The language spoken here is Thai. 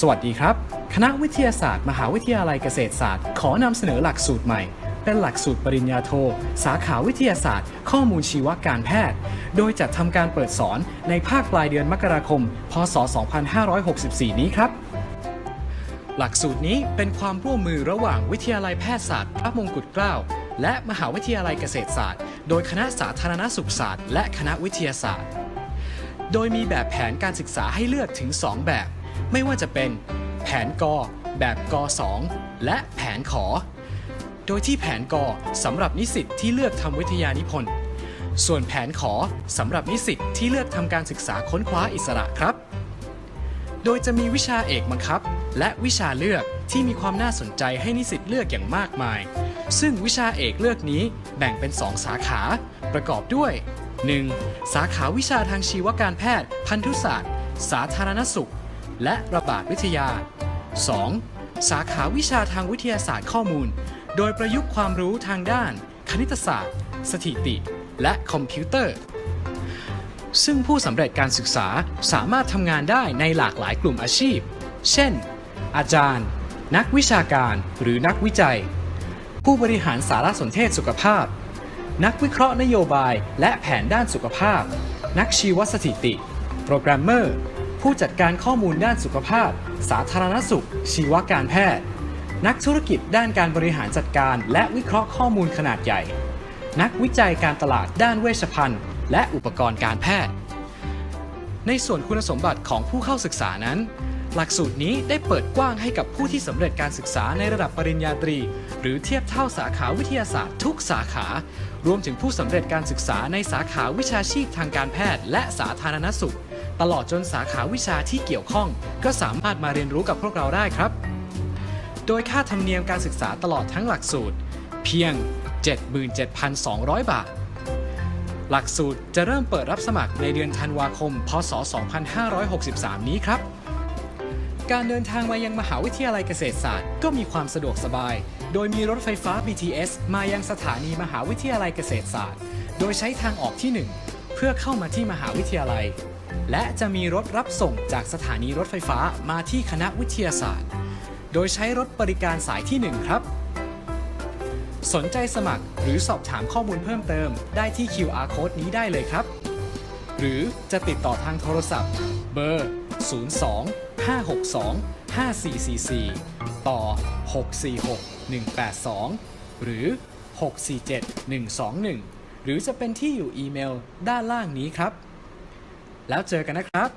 สวัสดีครับ คณะวิทยาศาสตร์ มหาวิทยาลัยเกษตรศาสตร์ ขอนำเสนอหลักสูตรใหม่ เป็นหลักสูตรปริญญาโท สาขาวิทยาศาสตร์ ข้อมูลชีวการแพทย์ โดยจัดทำการเปิดสอนในภาคปลายเดือนมกราคม พศ 2564 นี้ครับ หลักสูตรนี้เป็นความร่วมมือระหว่างวิทยาลัยแพทยศาสตร์พระมงกุฎเกล้าและมหาวิทยาลัยเกษตรศาสตร์ โดยคณะสาธารณสุขศาสตร์ และคณะวิทยาศาสตร์ โดยมีแบบแผนการศึกษาให้เลือกถึง 2 แบบ ไม่ว่าจะเป็นแผนกอแบบก 2 และแผนขอ โดยที่แผนกอสำหรับนิสิตที่เลือกทำวิทยานิพนธ์ ส่วนแผนขอสำหรับนิสิตที่เลือกทำการศึกษาค้นคว้าอิสระครับ โดยจะมีวิชาเอกบังคับ และวิชาเลือกที่มีความน่าสนใจให้นิสิตเลือกอย่างมากมาย ซึ่งวิชาเอกเลือกนี้แบ่งเป็น 2 สาขา ประกอบด้วย 1. สาขาวิชาทางชีวการแพทย์ พันธุศาสตร์ สาธารณสุข และระบาดวิทยา 2. สาขาวิชาทางวิทยาศาสตร์ข้อมูล โดยประยุกต์ความรู้ทางด้าน คณิตศาสตร์ สถิติ และคอมพิวเตอร์ ซึ่งผู้สำเร็จการศึกษาสามารถทำงานได้ในหลากหลายกลุ่มอาชีพ เช่น อาจารย์ นักวิชาการหรือนักวิจัย ผู้บริหารสารสนเทศสุขภาพ นักวิเคราะห์นโยบายและแผนด้านสุขภาพ นักชีวสถิติ โปรแกรมเมอร์ ผู้จัดการข้อมูลด้านสุขภาพ สาธารณสุข ชีวการแพทย์ นักธุรกิจด้านการบริหารจัดการ และวิเคราะห์ข้อมูลขนาดใหญ่ นักวิจัยการตลาดด้านเวชภัณฑ์ และอุปกรณ์การแพทย์ ในส่วนคุณสมบัติของผู้เข้าศึกษานั้น หลักสูตรนี้ได้เปิดกว้างให้กับผู้ที่สำเร็จการศึกษาในระดับปริญญาตรี หรือเทียบเท่าสาขาวิทยาศาสตร์ทุกสาขา รวมถึงผู้สำเร็จการศึกษาในสาขาวิชาชีพทางการแพทย์ และสาธารณสุข ตลอดจนสาขาวิชาที่เกี่ยวข้อง ก็สามารถมาเรียนรู้กับพวกเราได้ครับ โดยค่าธรรมเนียมการศึกษาตลอดทั้งหลักสูตร เพียง 77,200 บาท หลักสูตรจะเริ่มเปิดรับสมัครในเดือนธันวาคม พศ 2563 นี้ครับ การเดินทางมายังมหาวิทยาลัยเกษตรศาสตร์ ก็มีความสะดวกสบาย โดยมีรถไฟฟ้า BTS มายังสถานีมหาวิทยาลัยเกษตรศาสตร์ โดยใช้ทางออกที่ 1 เพื่อเข้ามาที่มหาวิทยาลัย และจะมีรถรับส่งจากสถานีรถไฟฟ้ามาที่คณะวิทยาศาสตร์ โดยใช้รถบริการสายที่ 1 ครับ สนใจสมัครหรือสอบถามข้อมูลเพิ่มเติม ได้ที่ QR code นี้ได้เลยครับ หรือจะติดต่อทางโทรศัพท์ เบอร์ 02 562 5444 ต่อ 646 182 หรือ 647 121 หรือจะเป็นที่อยู่อีเมลด้านล่างนี้ครับ แล้วเจอกันนะครับ